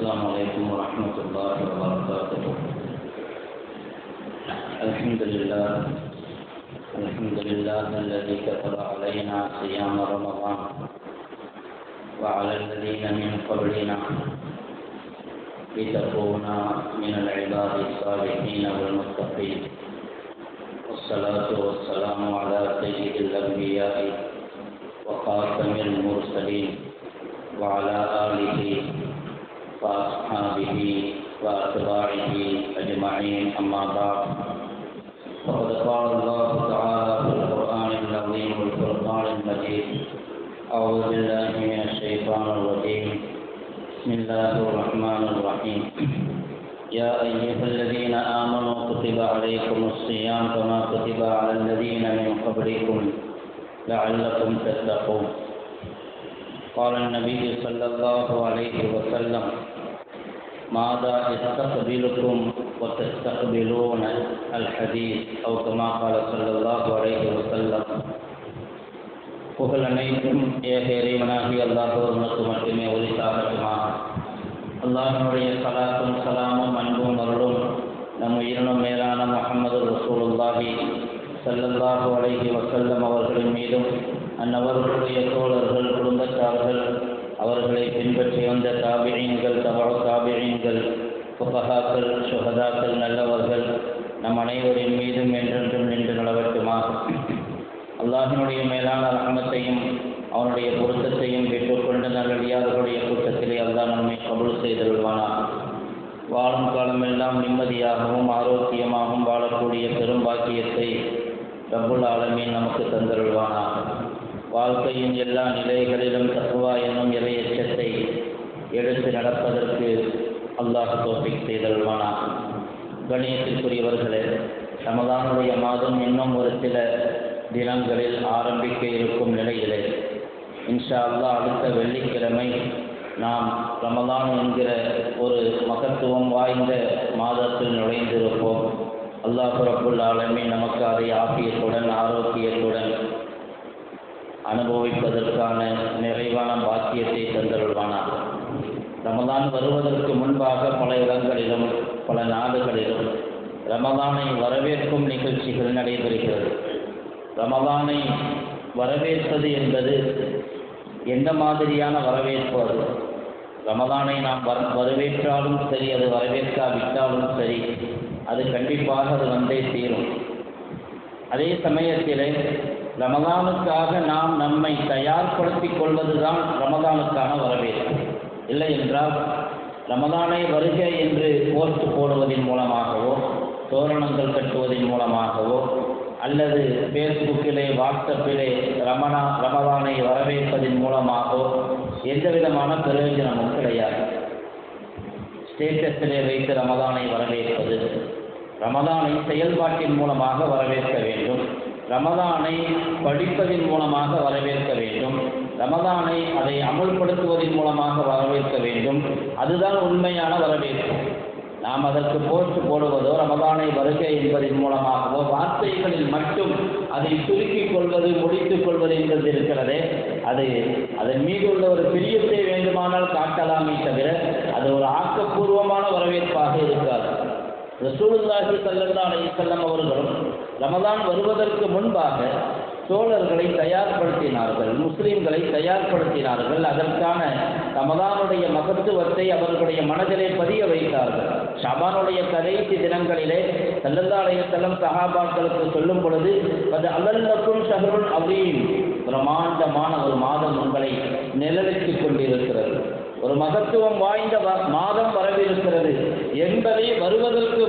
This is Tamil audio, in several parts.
السلام عليكم ورحمة الله وبركاته. الحمد لله الحمد لله الذي كتب علينا صيام رمضان وعلى الذين من قبلنا لتكون من العباد الصالحين والمتقين. والصلاة والسلام على سيد الأنبياء وخاتم المرسلين وعلى آله وأصحابه وأتباعه أجمعين. أما بعد فقد قال الله تعالى في القرآن العظيم والفرقان المجيد أعوذ بالله من الشيطان الرجيم. بسم الله الرحمن الرحيم. يا أيها الذين آمنوا كتب عليكم الصيام كما كتب على الذين من قبلكم لعلكم تتقون. قال النبي صلى الله عليه وسلم ماذا يستقبلكم وتستقبلون الحديث أو كما قال صلى الله عليه وسلم புகழ் அனைத்தும் ஏக இறைவனாகி அல்லாஹ் ஒருவனுக்கு மட்டுமே ஒலிசாகட்டுமா அல்லாஹனுடைய சலாத்தும் சலாமும் அன்பும் அருளும் நம் உயிரினும் மேலான முகமது ரசூலுல்லாஹி சல்லல்லாஹு அலைஹி வசல்லம் அவர்களின் மீதும் அந்நவர்களுடைய தோழர்கள் குடும்பத்தார்கள் அவர்களை பின்பற்றி வந்த தாபியீன்கள் தவா தாபியீன்கள் புகஹாக்கள் சுகதாக்கள் நல்லவர்கள் நம் அனைவரின் மீதும் என்றென்றும் நின்று நிலவட்டுமா? அல்லாஹினுடைய மேலான ரஹமத்தையும் அவனுடைய பொருத்தத்தையும் பெற்றுக்கொண்டு நல்லடியார்களுடைய கூட்டத்திலே அல்லா நம்மை கபுல் செய்தருள்வானாக வாழும் காலமெல்லாம் நிம்மதியாகவும் ஆரோக்கியமாகவும் வாழக்கூடிய பெரும் பாக்கியத்தை ரபுல் ஆலமீன் நமக்கு தந்தருள்வானாக. வாழ்க்கையின் எல்லா நிலைகளிலும் தக்குவா என்னும் இறை எச்சத்தை எடுத்து நடப்பதற்கு அல்லாஹ் தோப்பிக் செய்தருள்வானாக. கணியத்திற்குரியவர்களே ரமதானுடைய மாதம் இன்னும் ஒரு சில தினங்களில் ஆரம்பிக்க இருக்கும் நிலையிலே இன்ஷா அல்லா அடுத்த வெள்ளிக்கிழமை நாம் ரமதான் என்கிற ஒரு மகத்துவம் வாய்ந்த மாதத்தில் நுழைந்திருப்போம். அல்லாஹ் ரப்புல் ஆலமி நமக்கு அதை ஆக்கியத்துடன் ஆரோக்கியத்துடன் அனுபவிப்பதற்கான நிறைவான பாக்கியத்தை தந்தருள்வானார் ரமதான் வருவதற்கு முன்பாக பல இடங்களிலும் பல நாடுகளிலும் ரமதானை வரவேற்கும் நிகழ்ச்சிகள் நடைபெறுகிறது. ரமதானை வரவேற்பது என்பது எந்த மாதிரியான வரவேற்பு அது? ரமதானை நாம் வர வரவேற்றாலும் சரி அது வரவேற்காவிட்டாலும் சரி அது கண்டிப்பாக அது வந்தே தீரும். அதே சமயத்தில் ரமதானுக்காக நாம் நம்மை தயார்படுத்திக் கொள்வதுதான் ரமதானுக்கான வரவேற்பு. இல்லை என்றால் ரமதானை வருக என்று போஸ்ட் போடுவதன் மூலமாகவோ தோரணங்கள் கட்டுவதன் மூலமாகவோ அல்லது ஃபேஸ்புக்கிலே வாட்ஸ்அப்பிலே ரமணா ரமதானை வரவேற்பதன் மூலமாகவோ எந்த விதமான பிரயோஜனமும் கிடையாது. ஸ்டேட்டஸிலே வைத்து ரமதானை வரவேற்பது ரமதானை செயல்பாட்டின் மூலமாக வரவேற்க வேண்டும். ரமதானை படிப்பதன் மூலமாக வரவேற்க வேண்டும். ரமதானை அதை அமுல்படுத்துவதன் மூலமாக வரவேற்க வேண்டும். அதுதான் உண்மையான வரவேற்பு. நாம் அதற்கு போஸ்ட் போடுவதோ ரமதானை வருகை என்பதன் மூலமாகவோ வார்த்தைகளில் மட்டும் அதை சுருக்கிக் கொள்வது முடித்துக் கொள்வது என்பது இருக்கிறதே. அது அதன் மீது உள்ள ஒரு பிரியத்தை வேண்டுமானால் காட்டலாமே தவிர அது ஒரு ஆக்கப்பூர்வமான வரவேற்பாக இருக்காது. ரசூலுல்லாஹி சல்லல்லா அலைஹிஸ்ஸலாம் அவர்களும் ரமதான் வருவதற்கு முன்பாக தோழர்களை தயார்படுத்தினார்கள் முஸ்லிம்களை தயார்படுத்தினார்கள். அதற்கான ரமதானுடைய மகத்துவத்தை அவர்களுடைய மனதிலே பதிய வைத்தார்கள். ஷபானுடைய கடைசி தினங்களிலே சல்லல்லாடைய செல்லம் சஹாபாக்களுக்கு சொல்லும் பொழுது அது அல்லல்லக்கும் ஷஹருல் அவீம் பிரமாண்டமான ஒரு மாதம் உங்களை நிழலித்துக் கொண்டிருக்கிறது. ஒரு மகத்துவம் வாய்ந்த மாதம் வரவிருக்கிறது. என்பதை வருவதற்கு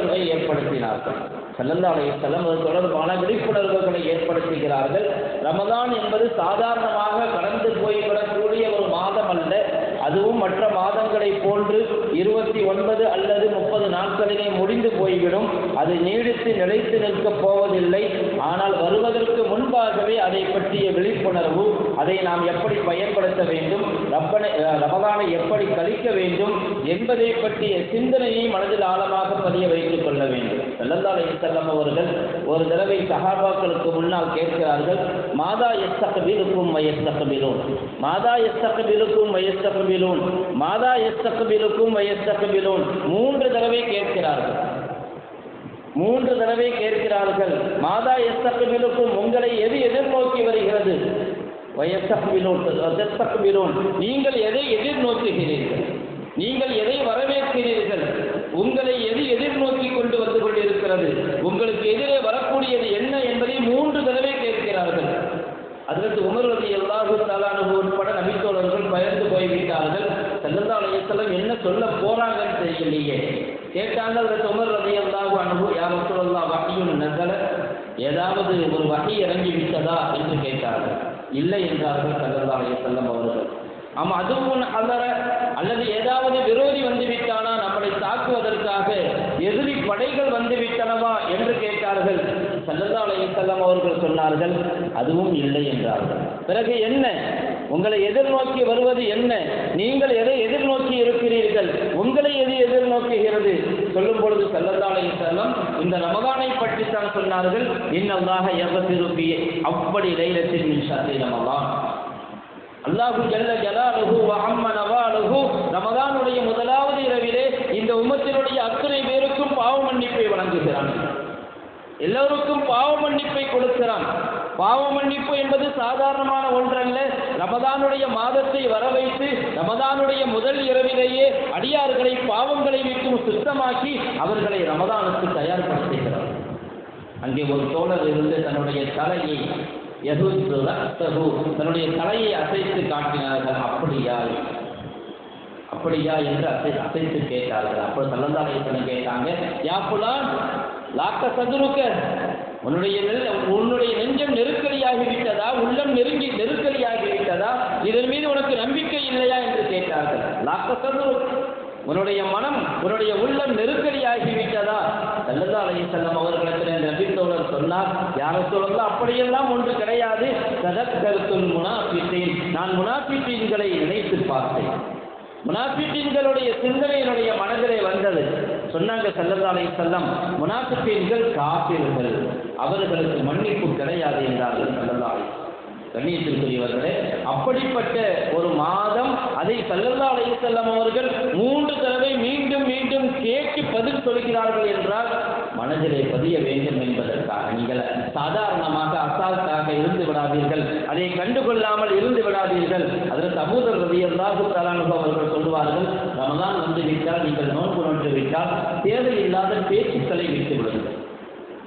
விழிப்புணர்வை ஏற்படுத்தினார்கள். செல்லந்தாடைய செல்லம் தொடர்பான விழிப்புணர்வுகளை ஏற்படுத்துகிறார்கள். ரமதான் என்பது சாதாரணமாக கடந்து போய்விடக்கூடிய ஒரு மாதம் அல்ல. அதுவும் மற்ற மாதங்களைப் போன்று இருபத்தி ஒன்பது அல்லது முப்பது நாட்களிலே முடிந்து போய்விடும். அது நீடித்து நிலைத்து நிற்கப் போவதில்லை. ஆனால் வருவதற்கு முன்பாகவே அதை பற்றிய விழிப்புணர்வு அதை நாம் எப்படி பயன்படுத்த வேண்டும் ரப்பனை ரமதானை எப்படி கழிக்க வேண்டும் என்பதை பற்றிய சிந்தனையை மனதில் ஆழமாக பதிய வைத்துக் கொள்ள வேண்டும். ஸல்லல்லாஹு அலைஹி அவர்கள் ஒரு தடவை சஹாபாக்களுக்கு முன்னால் கேட்கிறார்கள் மாதா எஸ்தகபிலுக்கும் வயஸ்தக்பிலூன்? மாதா எஸ்தகபிலுக்கும் வயஸ்தக்பிலூன்? மாதா எஸ்தகபிலுக்கும் வயஸ்தக்பிலூன்? மூன்று தடவை கேட்கிறார்கள். மூன்று தடவை கேட்கிறார்கள் மாதா எஸ்தக்குமிலுக்கும் உங்களை எது எதிர்நோக்கி வருகிறது? நீங்கள் எதை எதிர்நோக்குகிறீர்கள்? நீங்கள் எதை வரவேற்கிறீர்கள்? உங்களை எது எதிர்நோக்கி கொண்டு வந்து கொண்டிருக்கிறது? உங்களுக்கு எதிரே வரக்கூடியது என்ன என்பதை மூன்று தடவை கேட்கிறார்கள். அதற்கு உமர்வதி ரதி அல்லாஹு தாலானு உட்பட நபித்தோழர்கள் பயந்து போய்விட்டார்கள். செல்லந்தா என்ன சொல்ல போறாங்கன்னு தெரியலையே. கேட்டாங்க அதற்கு உமர் ரதி அல்லாஹு அனுபு யார் சொல்லா வகையும் நகல ஏதாவது ஒரு வகை இறங்கி விட்டதா என்று கேட்டார்கள். இல்லை என்றார்கள் செல்லந்தா செல்லம் அவர்கள். ஆமா அதுவும் அல்லற அல்லது ஏதாவது விரோதி வந்துவிட்டானா? நம்மளை தாக்குவதற்காக எதிரி படைகள் வந்துவிட்டனவா? என்று கேட்டார்கள். சல்லல்லா செல்லம் அவர்கள் சொன்னார்கள் அதுவும் இல்லை என்றார்கள். பிறகு என்ன? உங்களை எதிர்நோக்கி வருவது என்ன? நீங்கள் எதை எதிர்நோக்கி இருக்கிறீர்கள்? உங்களை எது எதிர்நோக்குகிறது? சொல்லும் பொழுது சல்லல்லா செல்லம் இந்த ரமதானை பற்றி தான் சொன்னார்கள் இன்னல்லாக எவ்வளவு அப்படி லைலத்தில் மின்சாத்தை ரமதான். அல்லாஹு ஜல்ல ஜலாலுஹு வ அம்ம ரமதானுடைய முதலாவது இரவிலே இந்த உம்மத்தினுடைய அத்தனை பேருக்கும் பாவ மன்னிப்பை வழங்குகிறான். எல்லோருக்கும் பாவ மன்னிப்பை கொடுக்கிறான். பாவ மன்னிப்பு என்பது சாதாரணமான ஒன்றல்ல. ரமதானுடைய மாதத்தை வர வைத்து ரமதானுடைய முதல் இரவிலேயே அடியார்களை பாவங்களை விட்டு சுத்தமாக்கி அவர்களை ரமதானுக்கு தயார்படுத்துகிறார். அங்கே ஒரு தோழர் இருந்து தன்னுடைய தலையை யகுத்து தன்னுடைய தலையை அசைத்து காட்டினார்கள். அப்படியா? அப்படியா? என்று அசை அசைத்து கேட்டார்கள். அப்போ சல்லந்தாலயத்தனை கேட்டாங்க யாப்புலான் லாக்க சதுருக்க உன்னுடைய உன்னுடைய நெஞ்சம் நெருக்கடியாகி விட்டதா உள்ளம் நெருங்கி நெருக்கடியாகி விட்டதா இதன் மீது உனக்கு நம்பிக்கை இல்லையா என்று கேட்டார்கள். லாக்க உன்னுடைய மனம் உன்னுடைய உள்ளம் நெருக்கடியாகி விட்டதா சல்லல்லா அலைஹி செல்லம் அவர்களிடத்தில் நபித்தோழர் சொன்னார் யாரை சொல்லலாம் அப்படியெல்லாம் ஒன்று கிடையாது. சதக்கருத்துல் முனாஃபித்தேன் நான் முனாஃபித்தீன்களை நினைத்து பார்த்தேன். முனாஃபித்தீன்களுடைய சிந்தனை என்னுடைய மனதிலே வந்தது. சொன்னாங்க செல்லதாலை செல்லம் முனாஃபித்தீன்கள் காப்பீர்கள் அவர்களுக்கு மன்னிப்பு கிடையாது என்றார்கள் செல்லதாலை கண்ணியத்திற்குரியவர்களே அப்படிப்பட்ட ஒரு மாதம் அதை செல்லதாலை செல்லம் அவர்கள் மூன்று தடவை மீண்டும் மீண்டும் கேட்டு பதில் சொல்கிறார்கள் என்றால் மனதிலே பதிய வேண்டும் என்பதற்காக நீங்கள் சாதாரணமாக அசால்ட்டாக இருந்து விடாதீர்கள். அதை கண்டுகொள்ளாமல் இருந்து விடாதீர்கள். அதற்கு அபூதர் ரதியல்லாஹு தலானு அவர்கள் சொல்லுவார்கள் ரமதான் வந்து விட்டால் நீங்கள் நோன்பு நோன்று விட்டால் தேவையில்லாத பேச்சுக்களை விட்டு விடுங்கள்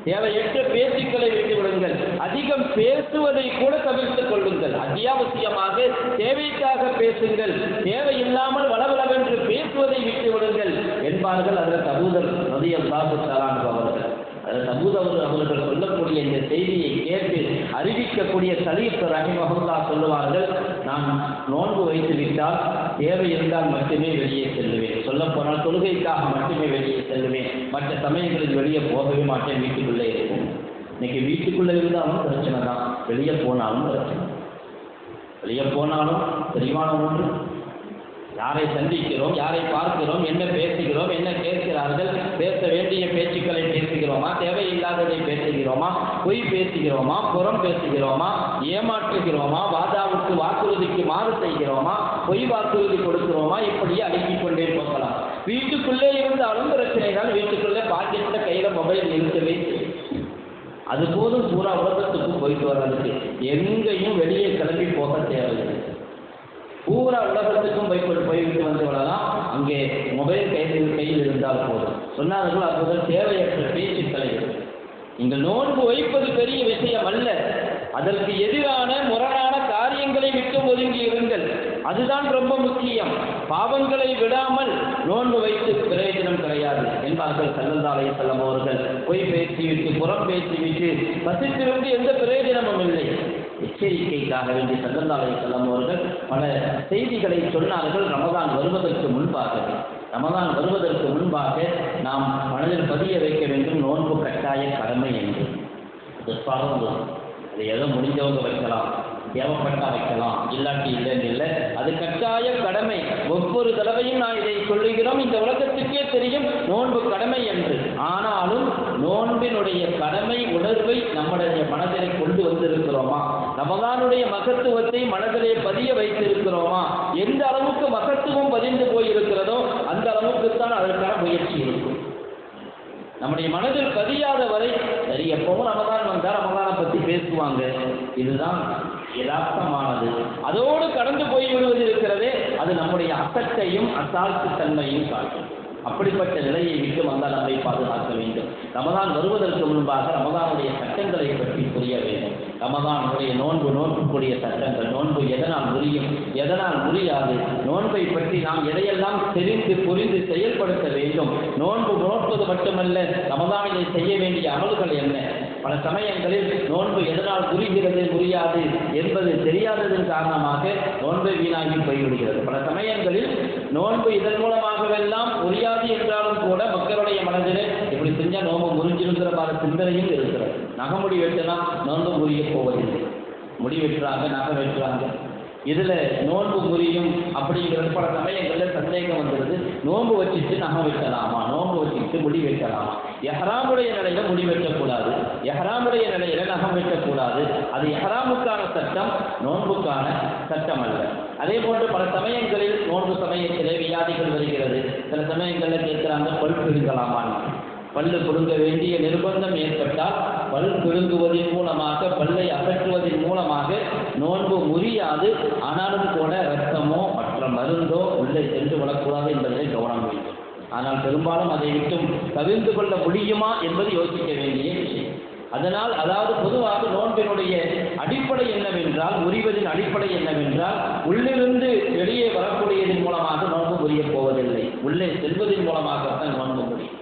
தேவையற்ற பேச்சுக்களை விட்டு விடுங்கள் அதிகம் பேசுவதை கூட தவிர்த்துக் கொள்ளுங்கள். அத்தியாவசியமாக தேவைக்காக பேசுங்கள். தேவையில்லாமல் வளவளவென்று பேசுவதை விட்டு விடுங்கள் என்பார்கள் அதில் தபூதர் நதியம் சாபு தலான் அவர்கள். அதில் தபூதவர் அவர்கள் சொல்லக்கூடிய இந்த செய்தியை கேட்டு அறிவிக்கக்கூடிய சலீப் ரஹிமஹுல்லா சொல்லுவார்கள் நான் நோன்பு வைத்து விட்டால் தேவை இருந்தால் மட்டுமே வெளியே செல்லுவேன். சொல்லப்போனால் தொழுகைக்காக மட்டுமே வெளியே செல்லுவேன். மற்ற சமயங்களில் வெளியே போகவே மாட்டேன். வீட்டுக்குள்ளே இருக்கும். இன்னைக்கு வீட்டுக்குள்ளே இருந்தாலும் பிரச்சனை தான். வெளியே போனாலும் பிரச்சனை. வெளியே போனாலும் தெளிவான ஒன்று. யாரை சந்திக்கிறோம் யாரை பார்க்கிறோம் என்ன பேசுகிறோம் என்ன கேட்கிறார்கள் பேச வேண்டிய பேச்சுக்களை பேசுகிறோமா தேவையில்லாததை பேசுகிறோமா பொய் பேசுகிறோமா புறம் பேசுகிறோமா ஏமாற்றுகிறோமா வாதாவுக்கு வாக்குறுதிக்கு மாறு செய்கிறோமா பொய் வாக்குறுதி கொடுக்கிறோமா இப்படியே அடுக்கிக் கொண்டே போகலாம். வீட்டுக்குள்ளே இருந்தாலும் பிரச்சனைகள் வீட்டுக்குள்ளே பாக்கெட்ல கையில மொபைல் இருக்கவே அது போதும் பூரா உலகத்துக்கு போயிட்டு வர்றதுக்கு. எங்கேயும் வெளியே கிளம்பி போக தேவையில்லை. பூரா உலகத்துக்கும் போய் போய்விட்டு வந்து விடலாம் அங்கே மொபைல் கையில் கையில் இருந்தால் போதும். சொன்னார்கள் அப்போது தேவையற்ற பேச்சு தலைவர். நீங்கள் நோன்பு வைப்பது பெரிய விஷயம் அல்ல. அதற்கு எதிரான முரணான காரியங்களை விட்டு ஒதுங்கி இருங்கள். அதுதான் ரொம்ப முக்கியம். பாவங்களை விடாமல் நோன்பு வைத்து பிரயோஜனம் கிடையாது என்பார்கள் செல்லந்தாலை செல்லம் அவர்கள். பொய் பேசிவிட்டு புறம் பேசிவிட்டு பசித்திருந்து எந்த பிரயோஜனமும் இல்லை. எச்சரிக்கைக்காக வேண்டி சல்லந்தாலை செல்லம் அவர்கள் பல செய்திகளை சொன்னார்கள். ரமதான் வருவதற்கு முன்பாகவே ரமதான் வருவதற்கு முன்பாக நாம் மனதில் பதிய வைக்க வேண்டும். நோன்பு கட்டாய கடமை என்று. அது பரந்து அது ஏதோ முடிஞ்சவங்க வைக்கலாம். தேவைப்பட்டா வைக்கலாம். இல்லாட்டி இல்லைன்னு இல்லை. அது கட்டாய கடமை. ஒவ்வொரு தடவையும் நான் இதை சொல்லுகிறோம். இந்த உலகத்துக்கே தெரியும் நோன்பு கடமை என்று. ஆனாலும் நோன்பினுடைய கடமை உணர்வை நம்முடைய மனதிலே கொண்டு வந்திருக்கிறோமா? ரமதானுடைய மகத்துவத்தை மனதிலே பதிய வைத்திருக்கிறோமா? எந்த அளவுக்கு மகத்துவம் பதிந்து போயிருக்கிறதோ அந்த அளவுக்கு தான் அதற்கான முயற்சி இருக்கும். நம்முடைய மனதில் பதியாத வரை சரி எப்பவும் ரமதான் வந்தால் ரமதானை பத்தி பேசுவாங்க. இதுதான் யதார்த்தமானது. அதோடு கடந்து போய் விடுவது இருக்கிறதே அது நம்முடைய அசட்டையும் அசால்ட்டு தன்மையும் காட்டும் அப்படிப்பட்ட நிலையை விட்டு வந்தால் நம்மை பாதுகாக்க வேண்டும். ரமதான் வருவதற்கு முன்பாக ரமதானுடைய சட்டங்களை பற்றி புரிய வேண்டும். ரமதானுடைய நோன்பு நோன்புக்குரிய சட்டங்கள் நோன்பு எதனால் முறியும் எதனால் முடியாது நோன்பை பற்றி நாம் எதையெல்லாம் தெரிந்து புரிந்து செயல்படுத்த வேண்டும் நோன்பு நோற்பது மட்டுமல்ல ரமதானிலே செய்ய வேண்டிய அமல்கள் என்ன பல சமயங்களில் நோன்பு எதனால் புரிகிறது புரியாது என்பது தெரியாததன் காரணமாக நோன்பை வீணாகி போய்விடுகிறது. பல சமயங்களில் நோன்பு இதன் மூலமாகவெல்லாம் புரியாது என்றாலும் கூட மக்களுடைய மனதில் இப்படி செஞ்சால் நோன்பு முறிஞ்சிருக்கிற பல சிந்தனையும் இருக்கிறது. நகமுடி வெட்டினா நோன்பு முறிய போவதில்லை. முடி வெட்டுறாங்க நகை வெட்டுறாங்க. இதுல நோன்பு முறியும் அப்படிங்கிறது பல சமயங்களில் சந்தேகம் வந்துடுது நோன்பு வச்சுட்டு நகம் வெட்டலாமா? நோன்பு வச்சுட்டு முடி வைக்கலாமா எஹராமுடைய நிலையில முடி வைக்கக்கூடாது எஹராமுடைய நிலையில நகம் வைக்கக்கூடாது அது எஹராமுக்கான சட்டம் நோன்புக்கான சட்டம் அல்ல அதே போன்று பல சமயங்களில் நோன்பு சமயத்திலே வியாதிகள் வருகிறது. சில சமயங்களில் கேட்கிறாங்க பல் பிடுங்கலாமான்னு. பல்லு பிடுங்க வேண்டிய நிர்பந்தம் ஏற்பட்டால் பல் பிடுங்குவதன் மூலமாக பல்லை அகற்றுவதன் மூலமாக நோன்பு முறியாது ஆனாலும் கூட ரத்தமோ மற்ற மருந்தோ உள்ளே சென்று விடக்கூடாது என்பதை கவனம் வேண்டும் ஆனால் பெரும்பாலும் அதை விட்டும் தவிர்த்து கொள்ள முடியுமா என்பது யோசிக்க வேண்டிய விஷயம். அதனால் அதாவது பொதுவாக நோன்பினுடைய அடிப்படை என்னவென்றால் முறிவதின் அடிப்படை என்னவென்றால் உள்ளிருந்து வெளியே வரக்கூடியதன் மூலமாக நோன்பு முறிய போவதில்லை. உள்ளே செல்வதன் மூலமாகத்தான் நோன்பு முடியும்.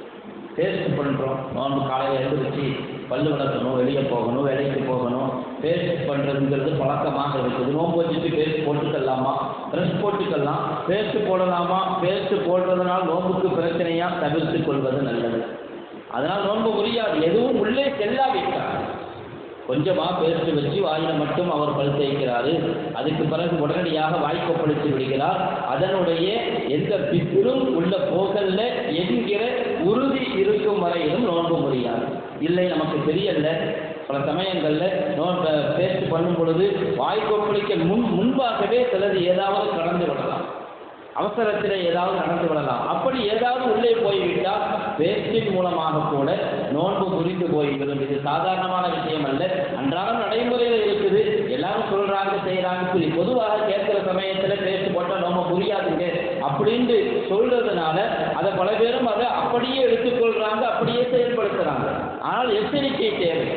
டேஸ்ட் பண்ணுறோம் நோன்பு காலையில் எழுந்திரிச்சு பல்லு விளக்கணும் வெளியே போகணும் வேலைக்கு போகணும் பேஸ்ட் பண்ணுறதுங்கிறது பழக்கமாக இருக்குது. நோன்பு வச்சுட்டு பேஸ்ட் போட்டுக்கலாமா? ட்ரெஸ் போட்டுக்கலாம். பேஸ்ட் போடலாமா? பேஸ்ட் போடுறதுனால் நோன்புக்கு பிரச்சனையாக தவிர்த்து கொள்வது நல்லது. அதனால் நோன்பு முடியாது. எதுவும் உள்ளே செல்லாவிட்டார் கொஞ்சமாக பேஸ்ட் வச்சு வாயில மட்டும் அவர் பல் தேய்க்கிறாரு அதுக்கு பிறகு உடனடியாக வாய்க்கப்படுத்தி விடுகிறார். அதனுடைய எந்த பித்திரும் உள்ள போகல்ல என்கிற உறுதி இருக்கும் வரையிலும் நோன்பு முடியாது. இல்லை நமக்கு தெரியல. பல சமயங்களில் நோன்ப பேஸ்ட் பண்ணும் பொழுது வாய்க்கொப்பளிக்க முன் முன்பாகவே சிலது ஏதாவது கடந்து விடலாம். அவசரத்தில் ஏதாவது நடந்து விடலாம் அப்படி ஏதாவது உள்ளே போய்விட்டால் பேஸ்டின் மூலமாக கூட நோன்பு முறிந்து போய்விடும். இது சாதாரணமான விஷயம் அல்ல. அன்றாடம் நடைமுறையில் இருக்குது. எல்லாரும் சொல்றாங்க செய்யறாங்க சொல்லி பொதுவாக கேட்கிற சமயத்துல பேஸ்ட் போட்டால் நோம்ப புரியாதுங்க. அப்படின்ட்டு சொல்றதுனால அதை பல பேரும் அதை அப்படியே எடுத்துக்கொள்றாங்க அப்படியே செயல்படுத்துறாங்க. ஆனால் எச்சரிக்கை தேவை.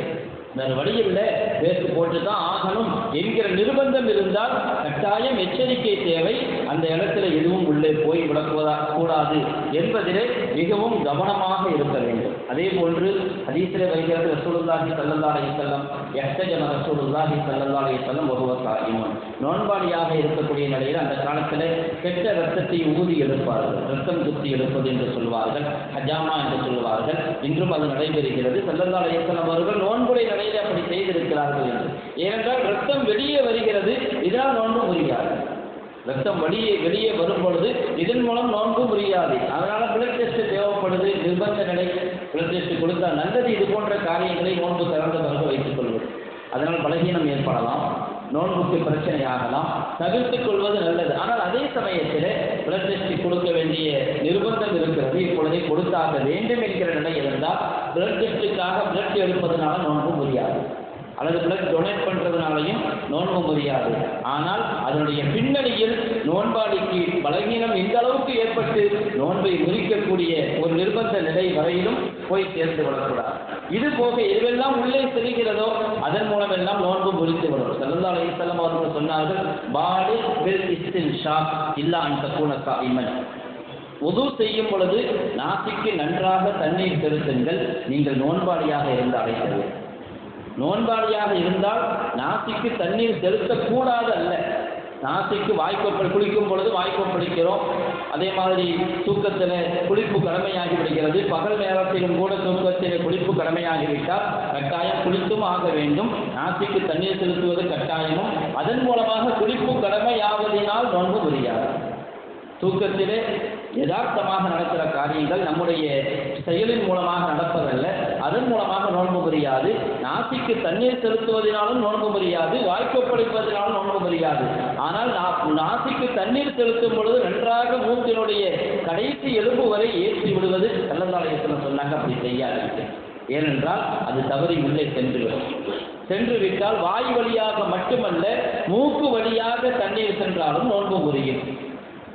வேறு வழி இல்லை. பேஸ்ட் போட்டு தான் ஆகணும் என்கிற நிர்பந்தம் இருந்தால் கட்டாயம் எச்சரிக்கை தேவை. அந்த இடத்துல எதுவும் உள்ளே போய் விடக்கூடா கூடாது என்பதிலே மிகவும் கவனமாக இருக்க வேண்டும். அதே போன்று ஹதீஸிலே வருகிறது ரசூலுல்லாஹி சல்லல்லாஹி அலைஹி எஸ்டஜன ரசூலுல்லாஹி சல்லல்லாஹி அலைஹி வஸல்லம் வஹுவ நோன்பாளியாக இருக்கக்கூடிய நிலையில் அந்த காலத்தில் கெட்ட ரத்தத்தை ஊதி எடுப்பார்கள். ரத்தம் குத்தி எடுப்பது என்று சொல்வார்கள் ஹஜாமா என்று சொல்வார்கள். இன்றும் அது நடைபெறுகிறது. சல்லல்லாஹி அலைஹி அவர்கள் நோன்புடைய நிலையில் அப்படி செய்திருக்கிறார்கள் என்று. ஏனென்றால் ரத்தம் வெளியே வருகிறது இதனால் நோன்பு முடியாது. ரத்தம் வெளியே வெளியே வரும் பொழுது இதன் மூலம் நோன்பு முடியாது. அதனால பிளட் டெஸ்ட் தேவைப்படுது. நிர்பந்த நிலை பிளட் டெஸ்ட் கொடுத்தா நல்லது. இது போன்ற காரியங்களை நோன்பு திறந்த பிறகு வைத்துக் கொள்வது. அதனால் பலகீனம் ஏற்படலாம். நோன்புக்கு பிரச்சனை ஆகலாம் தவிர்த்துக் கொள்வது நல்லது. ஆனால் அதே சமயத்தில் பிளட் டெஸ்ட் கொடுக்க வேண்டிய நிர்பந்தம் இருக்கிறது. இப்பொழுதே கொடுத்தாக வேண்டும் என்கிற நிலை இருந்தால் பிளட் டெஸ்ட்டுக்காக பிளட் எடுப்பதனால நோன்பு முடியாது. அல்லது பிளட் டொனேட் பண்ணுறதுனாலையும் நோன்பு முடியாது ஆனால் அதனுடைய பின்னணியில் நோன்பாளிக்கு பலகீனம் இந்த அளவுக்கு ஏற்பட்டு நோன்பை முறிக்கக்கூடிய ஒரு நிர்பந்த நிலை வரையிலும் போய் சேர்ந்து விடக்கூடாது. இது போக எதுவெல்லாம் உள்ளே செல்கிறதோ அதன் மூலமெல்லாம் நோன்பு முறித்து வரும் சல்லா அலையம் அவர்கள் சொன்னார்கள் பாடி பில் இஸ்தின் இல்லா அந்த கூனக்கா இமன் உது செய்யும் பொழுது நாசிக்கு நன்றாக தண்ணீர் செலுத்துங்கள் நீங்கள் நோன்பாளியாக இருந்து அழைக்கிறீர்கள் நோன்பாளியாக இருந்தால் நாசிக்கு தண்ணீர் செலுத்தக்கூடாது அல்ல. நாசிக்கு வாய்க்கொப்பல் குளிக்கும் பொழுது வாய்க்கொப்பளிக்கிறோம் அதே மாதிரி தூக்கத்தில் குளிப்பு கடமையாகி விடுகிறது. பகல் நேரத்திலும் கூட தூக்கத்தில் குளிப்பு கடமையாகிவிட்டால் கட்டாயம் குளித்தும் ஆக வேண்டும். நாசிக்கு தண்ணீர் செலுத்துவது கட்டாயமும். அதன் மூலமாக குளிப்பு கடமையாவதினால் நோன்பு புரியாது தூக்கத்திலே யதார்த்தமாக நடக்கிற காரியங்கள் நம்முடைய செயலின் மூலமாக நடப்பதல்ல. அதன் மூலமாக நோன்பு புரியாது. நாசிக்கு தண்ணீர் செலுத்துவதனாலும் நோன்பு புரியாது. வாய்க்கப்படுவதனாலும் நோன்பு புரியாது. ஆனால் நா- நாசிக்கு தண்ணீர் செலுத்தும் பொழுது நன்றாக மூக்கினுடைய கடைசி எலும்பு வரை ஏற்றி விடுவது கள்ளந்தாலயத்தில் சொன்னாங்க. அப்படி செய்யாது ஏனென்றால் அது தவறி உள்ளே சென்றுவிடும். சென்று விட்டால் வாய் வழியாக மட்டுமல்ல மூக்கு வழியாக தண்ணீர் சென்றாலும் நோன்பு புரியும்.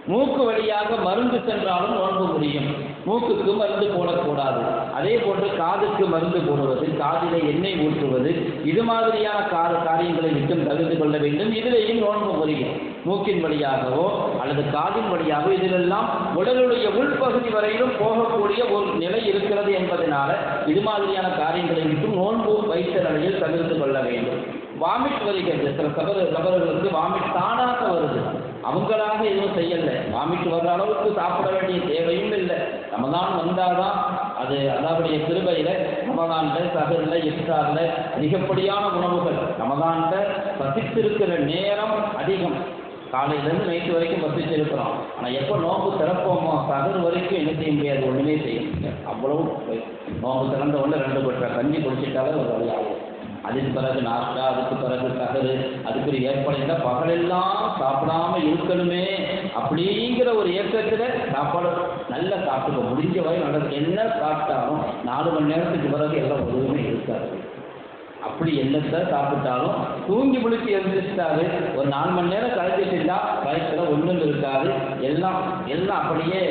மூக்கு வழியாக மருந்து சென்றாலும் நோன்பு முடியும். மூக்குக்கு மருந்து போடக்கூடாது. அதே போன்று காதுக்கு மருந்து போடுவது காதில எண்ணெய் ஊற்றுவது இது மாதிரியான கார காரியங்களை விட்டும் தவிர்த்து கொள்ள வேண்டும். இதிலேயும் நோன்பு புரியும் மூக்கின் வழியாகவோ அல்லது காதின் வழியாகவோ இதிலெல்லாம் உடலுடைய உள்பகுதி வரையிலும் போகக்கூடிய ஒரு நிலை இருக்கிறது என்பதனால இது மாதிரியான காரியங்களை விட்டும் நோன்பு வைத்த நிலையில் தவிர்த்து கொள்ள வேண்டும். வாமிட் வருகிறது. சில சபர சபர்களுக்கு வாமிட் தானாக வருது. அவங்களாக எதுவும் செய்யல. வாமிட்டு வர்ற அளவுக்கு சாப்பிட வேண்டிய தேவையும் இல்லை. ரமதான் வந்தாதான் அது அல்லாவுடைய கிருபையில ரமதான்ல சகரில் இஃப்தாரில் அதிகப்படியான உணவுகள் ரமதான்ல பசித்திருக்கிற நேரம் அதிகம். காலையிலேருந்து நைட்டு வரைக்கும் பசிச்சிருக்கிறோம் ஆனால் எப்போ நோம்பு திறப்போமோ சகர் வரைக்கும் என்ன செய்ய முடியாது ஒன்றுமே செய்ய முடியாது. அவ்வளவு நோம்பு திறந்த உடனே ரெண்டு கொட்டை கஞ்சி குடிச்சிட்டாலே ஒரு வழியாகும். அதன் அதுக்கு பிறகு நாஷ்டா அதுக்கு பிறகு சகரு அதுக்கு ஒரு ஏற்பாடு பகலெல்லாம் சாப்பிடாம இருக்கணுமே அப்படிங்கிற ஒரு ஏக்கத்தில் சாப்பாடு நல்லா சாப்பிடுங்க முடிஞ்ச வரை நல்லது என்ன சாப்பிட்டாலும் நாலு மணி நேரத்துக்கு பிறகு எல்லாம் ஒருவுமே இருக்காது. அப்படி என்னத்தை சாப்பிட்டாலும் தூங்கி பிடிச்சி எழுந்திரிச்சிட்டாரு ஒரு நாலு மணி நேரம் கழிச்சிட்டா வயசில் ஒன்றும் இருக்காது. எல்லாம் எல்லாம் அப்படியே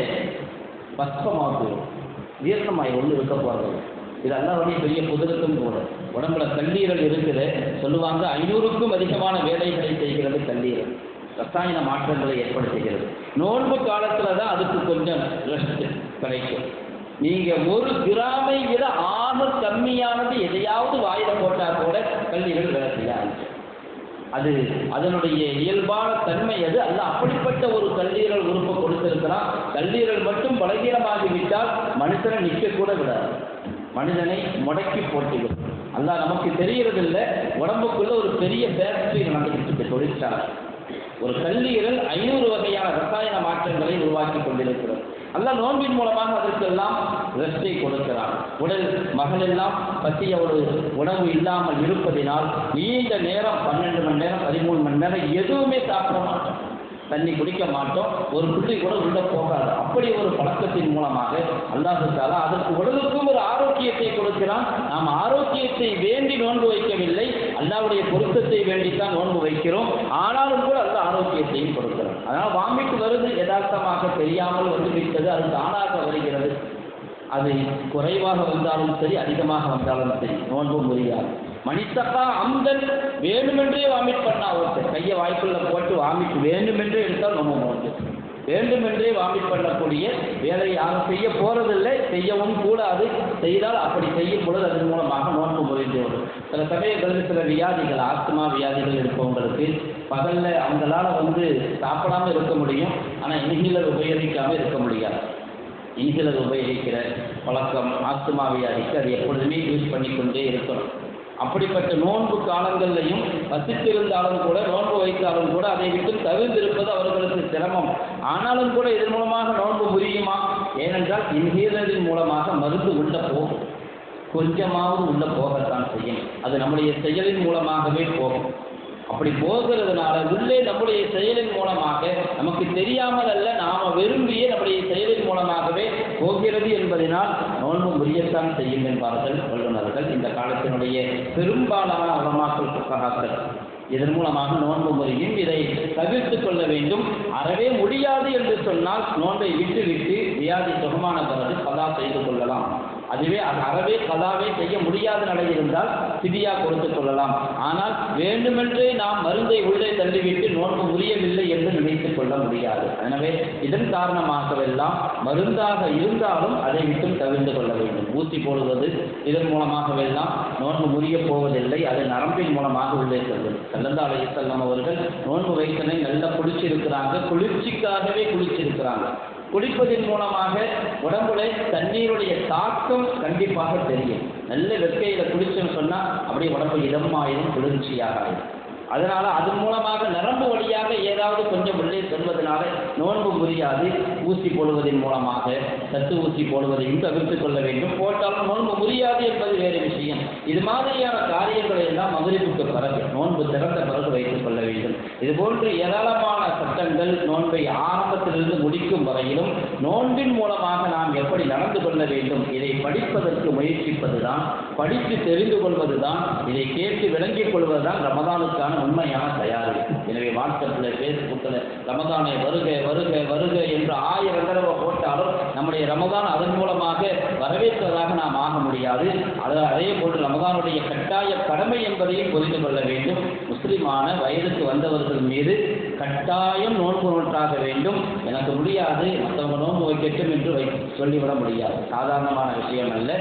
பஸ்பமாக போயிடும். வீரமாய் ஒன்று இருக்க போகிறது இது வந்து பெரிய குதிரத்தும் கூட உடம்புல கல்லீரல் இருக்குது. சொல்லுவாங்க ஐநூறுக்கும் அதிகமான வேலைகளை செய்கிறது கல்லீரல். ரசாயன மாற்றங்களை ஏற்படுத்துகிறது. நோன்பு காலத்தில் தான் அதுக்கு கொஞ்சம் ரெஸ்ட் கிடைக்கும். நீங்க ஒரு கிராமை விட ஆக கம்மியானது எதையாவது வாயில போட்டா கூட கல்லீரல் வேலை செய்யாது. அது அதனுடைய இயல்பான தன்மை அது அல்ல அப்படிப்பட்ட ஒரு கல்லீரல் உறுப்பை கொடுத்திருக்கிறான். கல்லீரல் மட்டும் பலகீனமாகிவிட்டால் மனுஷனை நிற்க கூட விடாது. மனிதனை முடக்கி போட்டுவிடும். அதான் நமக்கு தெரியறதில்ல உடம்புக்குள்ள ஒரு பெரிய ஃபேக்டரி நடந்துகிட்டு இருக்கு தொழிற்சாலை. ஒரு கல்லீரல் ஐநூறு வகையான ரசாயன மாற்றங்களை உருவாக்கி கொண்டிருக்கிறது. அல்ல நோன்பின் மூலமாக அதற்கெல்லாம் ரெஸ்டை கொடுக்கிறான். உடல் மகளெல்லாம் பற்றிய ஒரு உணவு இல்லாமல் இருப்பதினால் நீண்ட நேரம் பன்னெண்டு மணி நேரம் பதிமூணு மணி நேரம் எதுவுமே சாப்பிட மாட்டோம் தண்ணி குடிக்க மாட்டோம். ஒரு புள்ளி கூட உள்ள போகாது. அப்படி ஒரு பழக்கத்தின் மூலமாக அல்லாஹு தாலா அதற்கு உடலுக்கும் ஒரு ஆரோக்கியத்தை கொடுக்கிறான். நாம் ஆரோக்கியத்தை வேண்டி நோன்பு வைக்கவில்லை. அல்லாவுடைய பொருத்தத்தை வேண்டித்தான் நோன்பு வைக்கிறோம். ஆனாலும் கூட அந்த ஆரோக்கியத்தையும் கொடுக்கிறான். அதனால் வாமிட்டு வருது யதார்த்தமாக தெரியாமல் வந்து விட்டது. அது தானாக வருகிறது. அது குறைவாக வந்தாலும் சரி அதிகமாக வந்தாலும் சரி நோன்பு முடியாது மணித்தக்கா அம்தன் வேண்டுமென்றே வாமிட் பண்ணா ஒருத்தர். கையை வாய்க்குள்ள போட்டு வாமிட் வேண்டுமென்றே எடுத்தால் நம்ம உண்டு வேண்டுமென்றே வாமிட் பண்ணக்கூடிய வேலை யாரும் செய்ய போறதில்லை செய்யவும் கூடாது. செய்தால் அப்படி செய்யும் பொழுது அதன் மூலமாக நோன்பு முறைந்து வரும் சில சமயங்களில் சில வியாதிகள் ஆஸ்துமா வியாதிகள் இருப்பவங்களுக்கு பகல்ல அவங்களால வந்து சாப்பிடாம இருக்க முடியும். ஆனால் இன்ஹீலர் உபயோகிக்காம இருக்க முடியாது. இன்ஹீலர் உபயோகிக்கிற பழக்கம் ஆஸ்துமா வியாதிக்கு அது எப்பொழுதுமே யூஸ் பண்ணிக்கொண்டே இருக்கணும். அப்படிப்பட்ட நோன்பு காலங்கள்லையும் வசித்திருந்தாலும் கூட நோன்பு வைத்தாலும் கூட அதை விட்டு தவிர்த்திருப்பது அவர்களுக்கு சிரமம். ஆனாலும் கூட இதன் மூலமாக நோன்பு புரியுமா? ஏனென்றால் இன்ஹீலரின் மூலமாக மருந்து உள்ள போகும். கொஞ்சமாவது உள்ள போகத்தான் செய்யும். அது நம்முடைய செயலின் மூலமாகவே போகும். அப்படி போகிறதுனால உள்ளே நம்முடைய செயலின் மூலமாக நமக்கு தெரியாமல் அல்ல நாம விரும்பிய நம்முடைய செயலின் மூலமாகவே போகிறது என்பதனால் நோன்பு முடியத்தான் செய்யும் என்பார்கள் வல்லுநர்கள். இந்த காலத்தினுடைய பெரும்பாலான உலமாக்கள் புத்தகாக்கள் இதன் மூலமாக நோன்பு முறையும். இதை தவிர்த்து கொள்ள வேண்டும். அறவே முடியாது என்று சொன்னால் நோன்பை விட்டு விட்டு வியாதி சுகமான பிறகு பதா செய்து கொள்ளலாம். அதுவே அது அறவே கதாவே செய்ய முடியாத நிலை இருந்தால் சிதியா கொடுத்து கொள்ளலாம் ஆனால் வேண்டுமென்றே நாம் மருந்தை உள்ளே தள்ளிவிட்டு நோன்பு முடியவில்லை என்று நினைத்துக் கொள்ள முடியாது. எனவே இதன் காரணமாகவெல்லாம் மருந்தாக இருந்தாலும் அதை விட்டும் தவிர்த்து கொள்ள வேண்டும். ஊசி போடுவது இதன் மூலமாகவெல்லாம் நோன்பு முறியப் போவதில்லை. அது நரம்பின் மூலமாக உள்ளே செல்லும். செல்லந்தா அலையம் அவர்கள் நோன்பு வைத்தனை நல்லா குளிச்சிருக்கிறாங்க. குளிர்ச்சிக்காகவே குளிச்சிருக்கிறாங்க. குளிப்பதன் மூலமாக உடம்புல தண்ணீருடைய தாக்கம் கண்டிப்பாக தெரியும். நல்ல வெக்கையில் குளிச்சுன்னு சொன்னா அப்படியே உடம்பு இதமாயிரும் குளிர்ச்சியாக ஆயிடும் அதனால அதன் மூலமாக நரம்பு வழியாக ஏதாவது கொஞ்சம் உள்ளே செல்வதனால நோன்பு முறியாது ஊசி போடுவதன் மூலமாக சத்து ஊசி போடுவதையும் தவிர்த்துக் கொள்ள வேண்டும். போட்டாலும் நோன்பு முறியாது என்பது வேறு விஷயம். இது மாதிரியான காரியங்களை எல்லாம் மகிழ்வுக்கு பிறகு நோன்பு திறந்த பிறகு வைத்துக் கொள்ள வேண்டும். இது போன்று ஏராளமான சட்டங்கள் நோன்பை ஆரம்பத்திலிருந்து முடிக்கும் வரையிலும் நோன்பின் மூலமாக நாம் எப்படி நடந்து கொள்ள வேண்டும் இதை படிப்பதற்கு முயற்சிப்பதுதான் படித்து தெரிந்து கொள்வதுதான் இதை கேட்டு விளங்கிக் கொள்வதுதான் ரமதானுக்கான உண்மையான தயாரி. எனவே வாட்ஸ்அப்பில் ஃபேஸ்புக்கில் ரமதானை வருக வருக வருக என்று ஆயிரம் தடவை போட்டாலும் நம்முடைய ரமதான் அதன் மூலமாக வரவேற்பதாக நாம் ஆக முடியாது. அது அதே போன்று ரமதானுடைய கட்டாய கடமை என்பதையும் புரிந்து கொள்ள வேண்டும். முஸ்லிமான வயதுக்கு வந்தவர்கள் மீது கட்டாயம் நோன்பு நோற்றாக வேண்டும். எனக்கு முடியாது. மற்றவங்க நோன்பு வைக்கட்டும் என்று வை சொல்லிவிட முடியாது. சாதாரணமான விஷயம் அல்ல.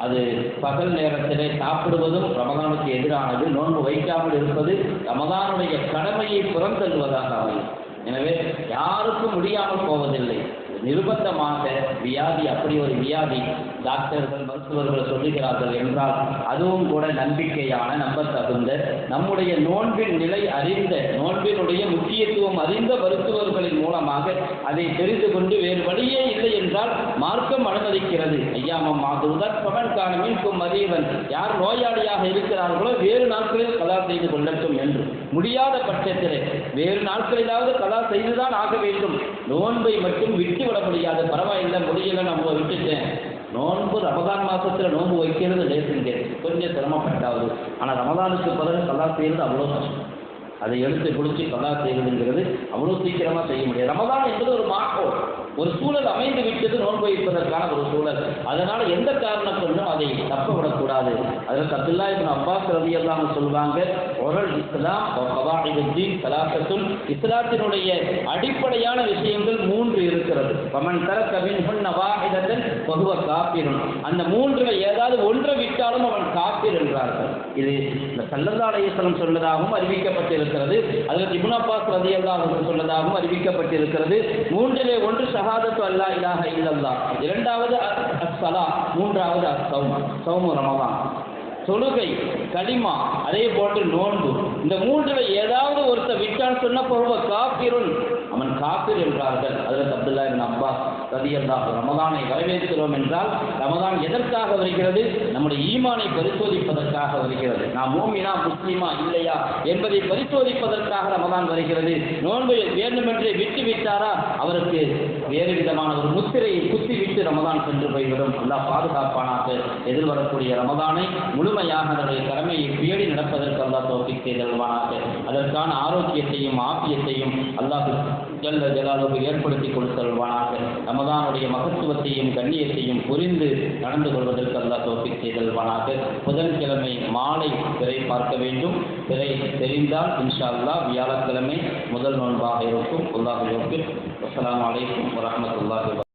அது பகல் நேரத்திலே சாப்பிடுவதும் ரமதானுக்கு எதிரானது. நோன்பு வைக்காமல் இருப்பது ரமதானுடைய கடமையை புறந்தள்ளுவதாக அமையும். எனவே யாருக்கும் முடியாமல் போவதில்லை. நிர்பந்தமாக வியாதி அப்படி ஒரு வியாதி டாக்டர்கள் மருத்துவர்கள் சொல்லுகிறார்கள் என்றால் அதுவும் கூட நம்பிக்கையான நம்பத்தகுந்த நம்முடைய நோன்பின் நிலை அறிந்த நோன்பினுடைய முக்கியத்துவம் அறிந்த மருத்துவர்களின் மூலமாக அதை தெரிந்து கொண்டு வேறு வழியே இல்லை என்றால் மார்க்கம் அனுமதிக்கிறது. ஐயாமம் மாதுதான் பவன் காணமின்கும் மதியவன் யார் நோயாளியாக இருக்கிறார்களோ வேறு நாட்களில் கலா செய்து கொள்ளட்டும் என்று. முடியாத பட்சத்திலே வேறு நாட்களிலாவது கலா செய்துதான் ஆக வேண்டும். நோன்பை மட்டும் விட்டு விட முடியாது. பரவாயில்லை முடியல நம்ம விட்டுட்டேன். நோன்பு ரமதான் மாசத்துல நோன்பு வைக்கிறது லேசுங்க கொஞ்சம் சிரமப்பட்டாவது. ஆனா ரமதானுக்கு பிறகு கல்லா செய்யறது அவ்வளோ கஷ்டம். அதை எடுத்து குளிச்சு கல்லா செய்வதுங்கிறது அவ்வளோ சீக்கிரமா செய்ய முடியாது. ரமதான் என்பது ஒரு மாற்றம் ஒரு சூழல் அமைந்து விட்டது நோன்பு வைப்பதற்கான ஒரு சூழல். அதனால எந்த காரணம் கொண்டும் அதை தப்ப விடக்கூடாது அதற்கு அப்துல்லா இப்னு அப்பாஸ் ரவி எல்லாம் சொல்லுவாங்க ஒரல் இஸ்லாம் கவாஹிதீன் இஸ்லாத்தினுடைய அடிப்படையான விஷயங்கள் மூன்று இருக்கிறது. பமன் தர கவின் நவாஹிதத்தன் பகுவ காப்பிரும் அந்த மூன்றுல ஏதாவது ஒன்றை விட்டாலும் அவன் காப்பீர் என்றார்கள். இது இந்த சல்லல்லா அலையம் சொன்னதாகவும் அறிவிக்கப்பட்டிருக்கிறது. அதில் இபுன் அப்பாஸ் ரதி அல்லாஹ் சொன்னதாகவும் அறிவிக்கப்பட்டிருக்கிறது. மூன்றிலே ஒன்று ஷஹாதத்து அல்லா இலாக இல்லல்லா இரண்டாவது அஸ்ஸலா மூன்றாவது அஸ்ஸௌம் சௌமு ரமதான். தொழுகை களிமா அதே போன்று நோன்பு. இந்த மூன்றுல ஏதாவது ஒருத்தர் விட்டான் சொன்ன பொருள் காப்பிருள் அவன் காப்பிர் என்றார்கள். அதில் அப்துல்லா இபின் அப்பாஸ் ரதியல்லாஹ் ரமதானை வரவேற்கிறோம் என்றால் ரமதான் எதற்காக வருகிறது? நம்முடைய ஈமானை பரிசோதிப்பதற்காக வருகிறது. நாம் மூமினா முஸ்லீமா இல்லையா என்பதை பரிசோதிப்பதற்காக ரமதான் வருகிறது. நோன்பு வேண்டுமென்றே விட்டு விட்டாரா? அவருக்கு வேறு விதமான ஒரு முத்திரையை குத்தி விட்டு ரமதான் சென்று போய்விடும். அல்லாஹ் பாதுகாப்பானாக எதிர்வரக்கூடிய ரமதானை முழுமையாக அதனுடைய கடமையை பேடி நடப்பதற்கு அல்லாஹ் தோப்பிக் செய்தல்வானாக அதற்கான ஆரோக்கியத்தையும் ஆப்பியத்தையும் அல்லாஹ் ஜல்ல ஜலாலுக்கு ஏற்படுத்தி கொடுத்தல்வானாக ரமதானுடைய மகத்துவத்தையும் கண்ணியத்தையும் புரிந்து நடந்து கொள்வதற்கு அல்லா தோப்பிக் செய்தல்வானாக. புதன்கிழமை மாலை பிறை பார்க்க வேண்டும். பிறை தெரிந்தால் இன்ஷா அல்லா வியாழக்கிழமை முதல் நோன்பாக இருக்கும். அல்லாஹ் அஸ்ஸலாமு அலைக்கும் வரஹ்மத்துல்லாஹி